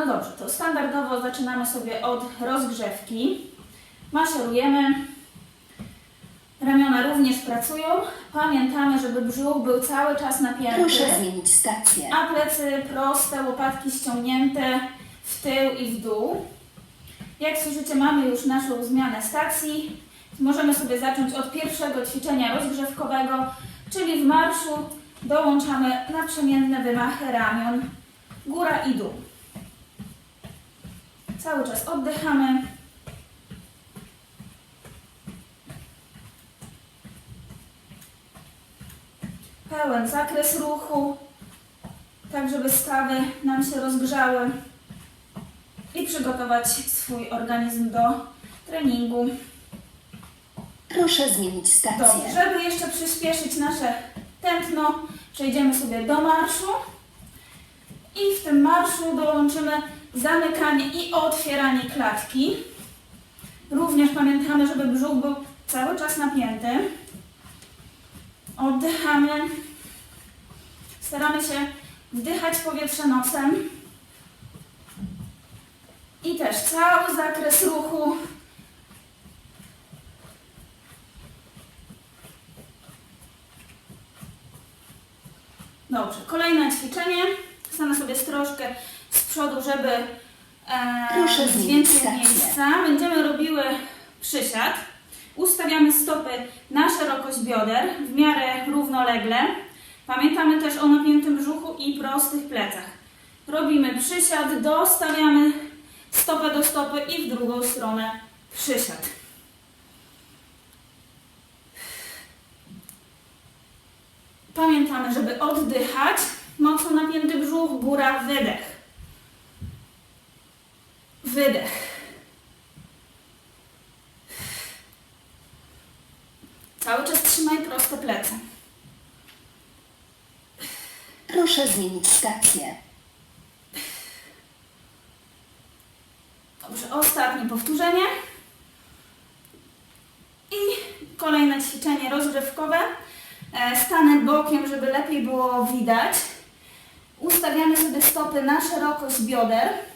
No dobrze, to standardowo zaczynamy sobie od rozgrzewki. Maszerujemy. Ramiona również pracują. Pamiętamy, żeby brzuch był cały czas napięty. Proszę zmienić stację. A plecy proste, łopatki ściągnięte w tył i w dół. Jak słyszycie, mamy już naszą zmianę stacji. Możemy sobie zacząć od pierwszego ćwiczenia rozgrzewkowego, czyli w marszu dołączamy naprzemienne wymachy ramion, góra i dół. Cały czas oddychamy. Pełen zakres ruchu, tak żeby stawy nam się rozgrzały i przygotować swój organizm do treningu. Proszę zmienić Dobrze, stację. żeby jeszcze przyspieszyć nasze tętno, przejdziemy sobie do marszu i w tym marszu dołączymy zamykanie i otwieranie klatki. Również pamiętamy, żeby brzuch był cały czas napięty. Oddychamy. Staramy się wdychać powietrze nosem. I też cały zakres ruchu Dobrze, kolejne ćwiczenie. Stanę sobie z przodu, żeby e, Proszę więcej miejsca. Będziemy robiły przysiad. Ustawiamy stopy na szerokość bioder, w miarę równolegle. Pamiętamy też o napiętym brzuchu i prostych plecach. Robimy przysiad, dostawiamy stopę do stopy i w drugą stronę przysiad. Pamiętamy, żeby oddychać. Mocno napięty brzuch, góra, wydech. Wydech. Cały czas trzymaj proste plecy. Proszę zmienić stację. Dobrze, ostatnie powtórzenie. I kolejne ćwiczenie rozgrzewkowe. E, Stanę bokiem, żeby lepiej było widać. Ustawiamy sobie stopy na szerokość bioder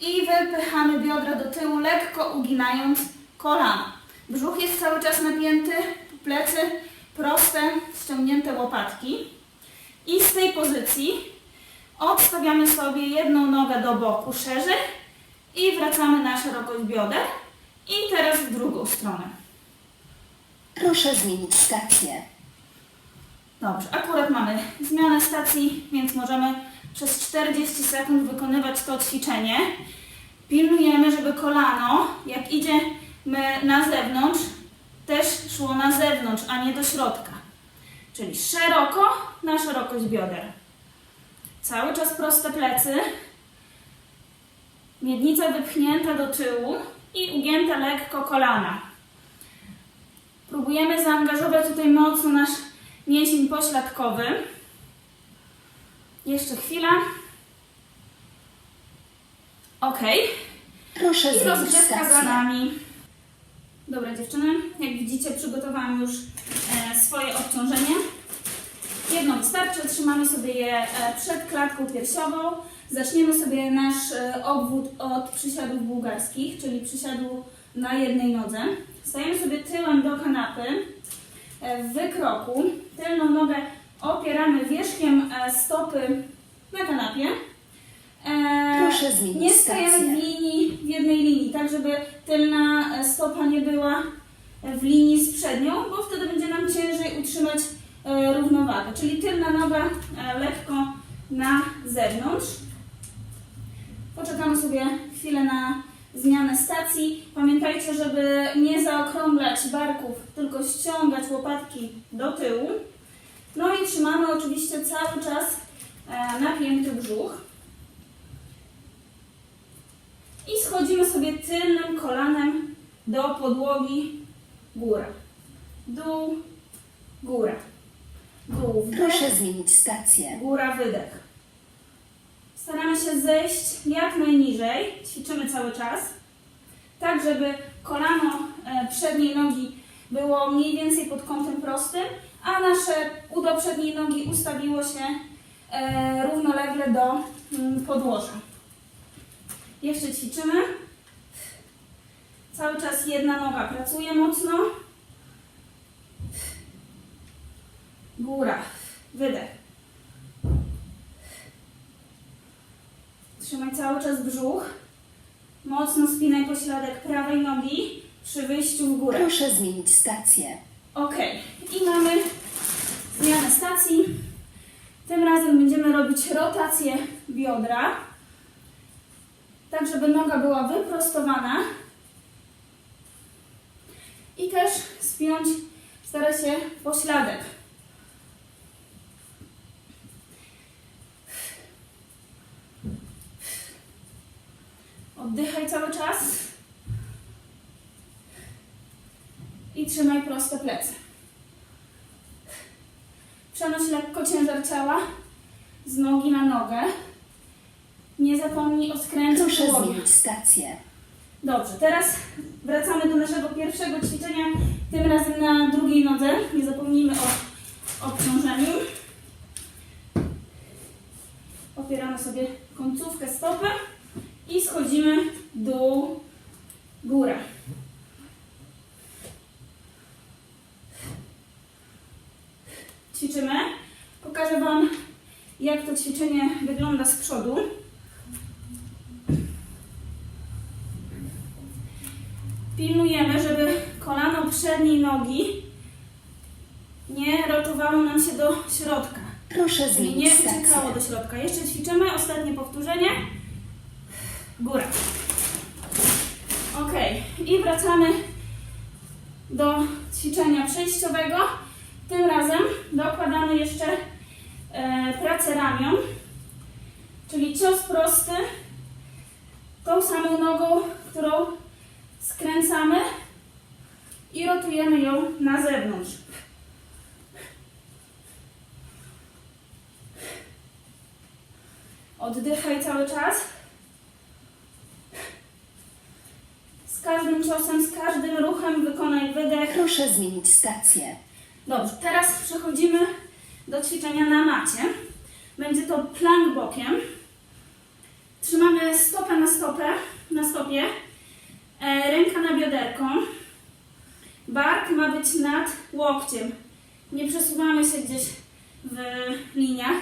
i wypychamy biodra do tyłu, lekko uginając kolana. Brzuch jest cały czas napięty, plecy proste, ściągnięte łopatki. I z tej pozycji odstawiamy sobie jedną nogę do boku szerzej i wracamy na szerokość bioder. I teraz w drugą stronę. Proszę zmienić stację. Dobrze, akurat mamy zmianę stacji, więc możemy przez 40 sekund wykonywać to ćwiczenie. Pilnujemy, żeby kolano, jak idziemy na zewnątrz, też szło na zewnątrz, a nie do środka. Czyli szeroko na szerokość bioder. Cały czas proste plecy. Miednica wypchnięta do tyłu i ugięte lekko kolana. Próbujemy zaangażować tutaj mocno nasz mięsień pośladkowy. Jeszcze chwila. Ok. Proszę I rozgrzewka za nami. Dobra dziewczyny, jak widzicie przygotowałam już e, swoje obciążenie. Jedno wystarczy, trzymamy sobie je e, przed klatką piersiową. Zaczniemy sobie nasz e, obwód od przysiadów bułgarskich, czyli przysiadu na jednej nodze. Stajemy sobie tyłem do kanapy e, w wykroku. Tylną nogę opieramy wierzchiem e, stopy na kanapie. E, Proszę zmienić nie stajemy w linii, w jednej linii, tak żeby tylna e, stopa nie była w linii z przednią, bo wtedy będzie nam ciężej utrzymać równowagę. Czyli tylna noga lekko na zewnątrz. Poczekamy sobie chwilę na zmianę stacji. Pamiętajcie, żeby nie zaokrąglać barków, tylko ściągać łopatki do tyłu. No i trzymamy oczywiście cały czas e, napięty brzuch. I schodzimy sobie tylnym kolanem do podłogi, góra, dół, góra, dół, wdech, Proszę zmienić stację. góra, wydech. Staramy się zejść jak najniżej, ćwiczymy cały czas, tak żeby kolano e, przedniej nogi było mniej więcej pod kątem prostym, a nasze udo przedniej nogi ustawiło się e, równolegle do mm, podłoża. Jeszcze ćwiczymy. Cały czas jedna noga pracuje mocno. Góra. Wydech. Trzymaj cały czas brzuch. Mocno spinaj pośladek prawej nogi przy wyjściu w górę. Proszę zmienić stację. Ok. I mamy zmianę stacji. Tym razem będziemy robić rotację biodra. Tak, żeby noga była wyprostowana. I też spiąć, stara się pośladek. Oddychaj cały czas. I trzymaj proste plecy. Przenoś lekko ciężar ciała z nogi na nogę. Nie zapomnij o skręcie Proszę tułowia. zmienić stację. Dobrze, teraz wracamy do naszego pierwszego ćwiczenia, tym razem na drugiej nodze. Nie zapomnijmy o obciążeniu. Opieramy sobie końcówkę stopy i schodzimy dół, górę. Ćwiczymy. Pokażę Wam, jak to ćwiczenie wygląda z przodu. Pilnujemy, żeby kolano przedniej nogi nie rotowało nam się do środka. Proszę zmienić nie uciekało do środka. Jeszcze ćwiczymy. Ostatnie powtórzenie. Góra. Ok. I wracamy do ćwiczenia przejściowego. Tym razem dokładamy jeszcze pracę ramion. Czyli cios prosty. Tą samą nogą, którą skręcamy i rotujemy ją na zewnątrz. Oddychaj cały czas. Z każdym ciosem, z każdym ruchem wykonaj wydech. Proszę zmienić stację. Dobrze, teraz przechodzimy do ćwiczenia na macie. Będzie to plank bokiem. Trzymamy stopę na stopę, na stopie. E, ręka na bioderko. Bark ma być nad łokciem. Nie przesuwamy się gdzieś w liniach.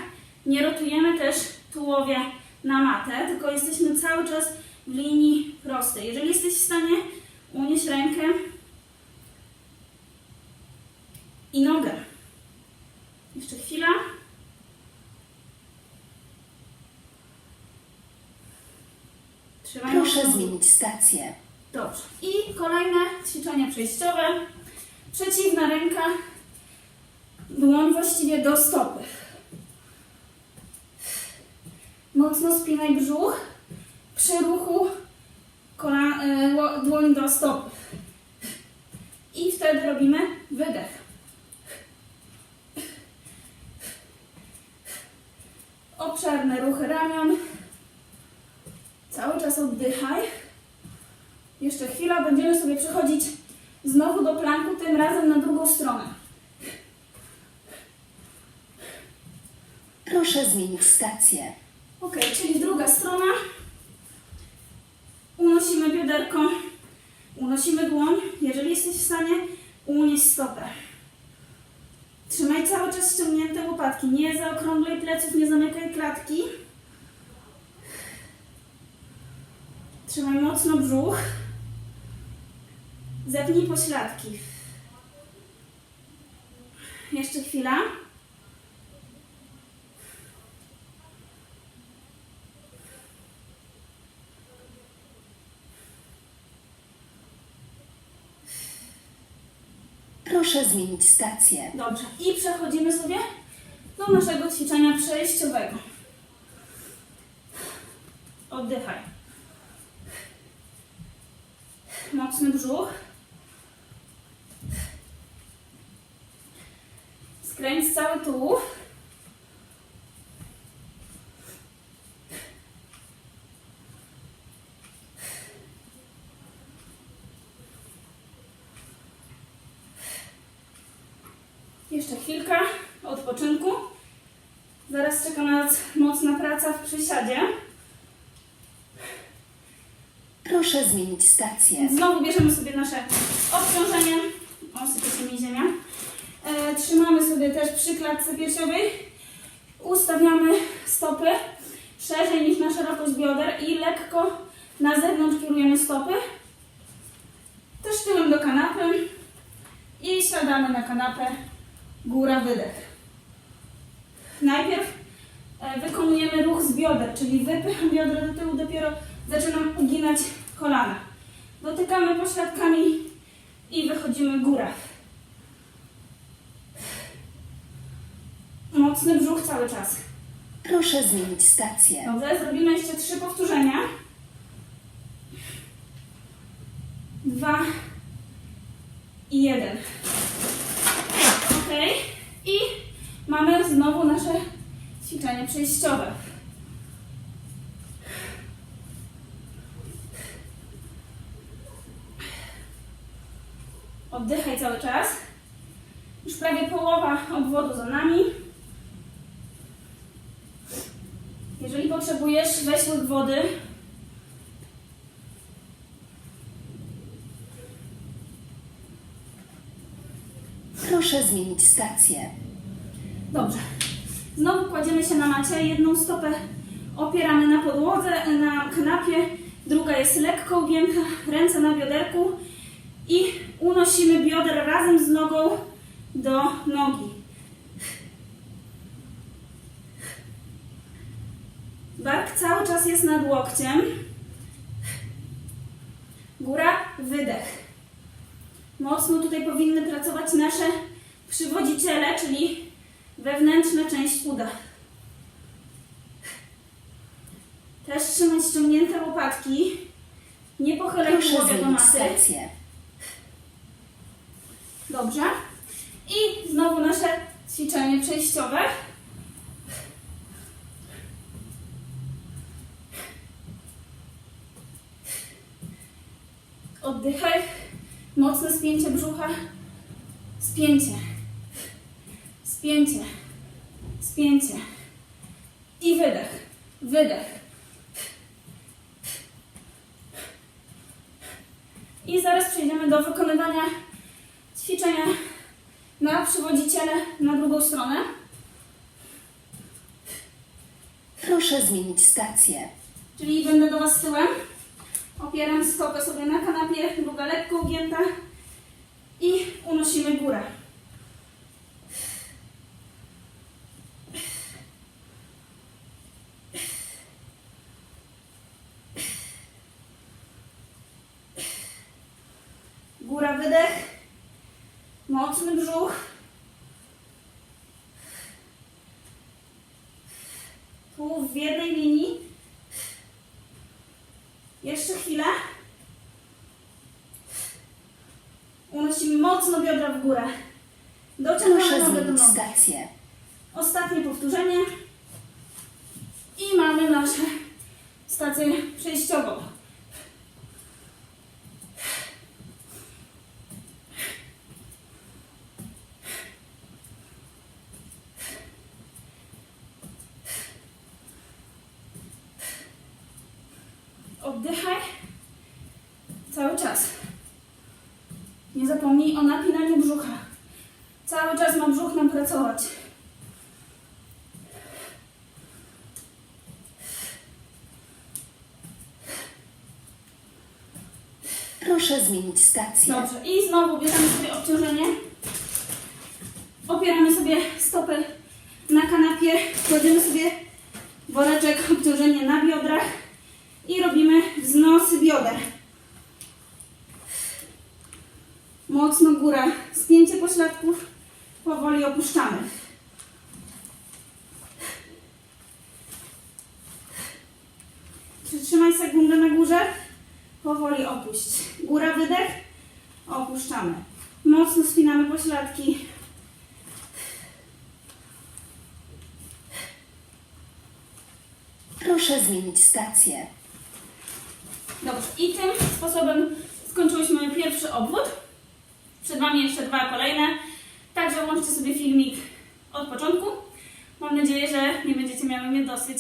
Nie rotujemy też tułowia na matę, tylko jesteśmy cały czas w linii prostej. Jeżeli jesteś w stanie, unieś rękę i nogę. Jeszcze chwila. Trzymaj Proszę mocno. zmienić stację. Dobrze. I kolejne ćwiczenie przejściowe. Przeciwna ręka, dłoń właściwie do stopy. Mocno spinaj brzuch przy ruchu kola, y, ło- dłoń do stopy. I wtedy robimy wydech. Obszerne ruchy ramion. Cały czas oddychaj. Jeszcze chwila, będziemy sobie przechodzić znowu do planku, tym razem na drugą stronę. Proszę zmienić stację. Ok, czyli druga strona. Unosimy bioderko, unosimy dłoń. Jeżeli jesteś w stanie, unieś stopę. Trzymaj cały czas ściągnięte łopatki. Nie zaokrąglej pleców, nie zamykaj klatki. Trzymaj mocno brzuch. Zepnij pośladki. Jeszcze chwila. Proszę zmienić stację. Dobrze. I przechodzimy sobie do naszego ćwiczenia przejściowego. Oddychaj. Mocny brzuch. Skręć cały tułów. Jeszcze chwilka odpoczynku. Zaraz czeka nas mocna praca w przysiadzie. Proszę zmienić stację. Znowu bierzemy sobie nasze obciążenie. O, sypie mi ziemia. E, trzymamy sobie też przy klatce piersiowej. Ustawiamy stopy szerzej niż na szerokość bioder i lekko na zewnątrz kierujemy stopy. Też tyłem do kanapy. I siadamy na kanapę. Góra, wydech. Najpierw e, wykonujemy ruch z bioder, czyli wypycham biodra do tyłu, dopiero zaczynam uginać kolana. Dotykamy pośladkami i wychodzimy góra. Mocny brzuch cały czas. Proszę zmienić stację. Dobrze, zrobimy jeszcze trzy powtórzenia. Dwa i jeden. Ok. I mamy znowu nasze ćwiczenie przejściowe. Oddychaj cały czas. Już prawie połowa obwodu za nami. Jeżeli potrzebujesz, weź łyk wody. Proszę zmienić stację. Dobrze. Znowu kładziemy się na macie. Jedną stopę opieramy na podłodze, na kanapie. Druga jest lekko ugięta, ręce na bioderku. I unosimy bioder razem z nogą do nogi. Bark cały czas jest nad łokciem. Góra, wydech. Mocno tutaj powinny pracować nasze przywodziciele, czyli wewnętrzna część uda. Też trzymać ściągnięte łopatki. Nie Proszę tułowia do masy. Dobrze. I znowu nasze ćwiczenie przejściowe. Oddychaj. Mocne spięcie brzucha. Spięcie. Spięcie. Spięcie. I wydech. Wydech. I zaraz przejdziemy do wykonywania ćwiczenia na przywodziciele na drugą stronę. Proszę zmienić stację. Czyli będę do Was tyłem. Opieram stopę sobie na kanapie, druga lekko ugięta i unosimy górę. Góra, wydech. Mocny brzuch. Tu w jednej linii. Jeszcze chwilę. Unosimy mocno biodra w górę. Dociągamy Proszę nogę do zmienić nogi. stację. Ostatnie powtórzenie. I mamy naszą stację przejściową. Oddychaj cały czas. Nie zapomnij o napinaniu brzucha. Cały czas ma brzuch nam pracować. Proszę zmienić stację. Dobrze. I znowu bierzemy sobie obciążenie. Opieramy sobie stopy na kanapie. Kładziemy sobie woreczek, obciążenie na biodrach. I robimy wznosy bioder. Mocno góra. Spięcie pośladków. Powoli opuszczamy. Przytrzymaj sekundę na górze. Powoli opuść. Góra, wydech. Opuszczamy. Mocno spinamy pośladki. Proszę zmienić stację. Dobrze. I tym sposobem skończyłyśmy pierwszy obwód. Przed Wami jeszcze dwa kolejne. Także łączcie sobie filmik od początku. Mam nadzieję, że nie będziecie miały mnie dosyć